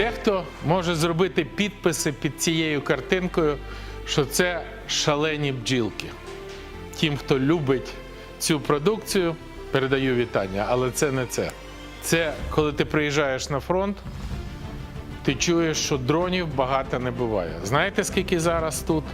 Дехто може зробити підписи під цією картинкою, що це шалені бджілки. Тим, хто любить цю продукцію, передаю вітання, але це не це. Це коли ти приїжджаєш на фронт, ти чуєш, що дронів багато не буває. Знаєте, скільки зараз тут?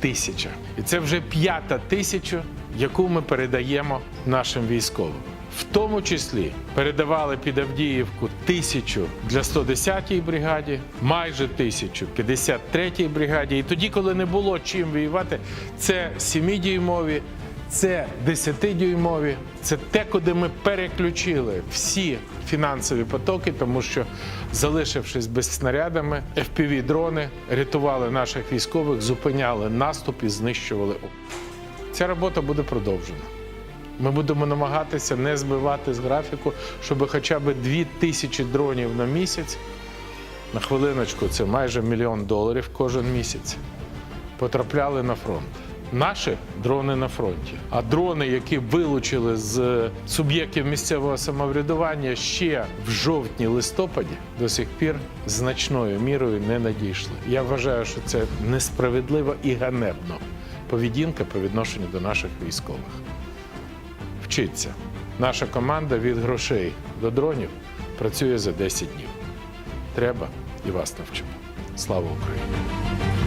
Тисяча. І це вже п'ята тисяча, яку ми передаємо нашим військовим. В тому числі передавали під Авдіївку тисячу для 110-ї бригаді, майже тисячу 53-й бригаді. І тоді, коли не було чим воювати, це 7-дюймові, це 10-дюймові, це те, куди ми переключили всі фінансові потоки, тому що, залишившись без снарядами, FPV-дрони рятували наших військових, зупиняли наступ і знищували. Ця робота буде продовжена. Ми будемо намагатися не збивати з графіку, щоб хоча б 2 тисячі дронів на місяць, на хвилиночку, це майже мільйон доларів кожен місяць, потрапляли на фронт. Наші дрони на фронті. А дрони, які вилучили з суб'єктів місцевого самоврядування ще в жовтні-листопаді, до сих пір значною мірою не надійшли. Я вважаю, що це несправедливо і ганебно поведінка по відношенню до наших військових. Вчиться. Наша команда від грошей до дронів працює за 10 днів. Треба і вас навчимо. Слава Україні!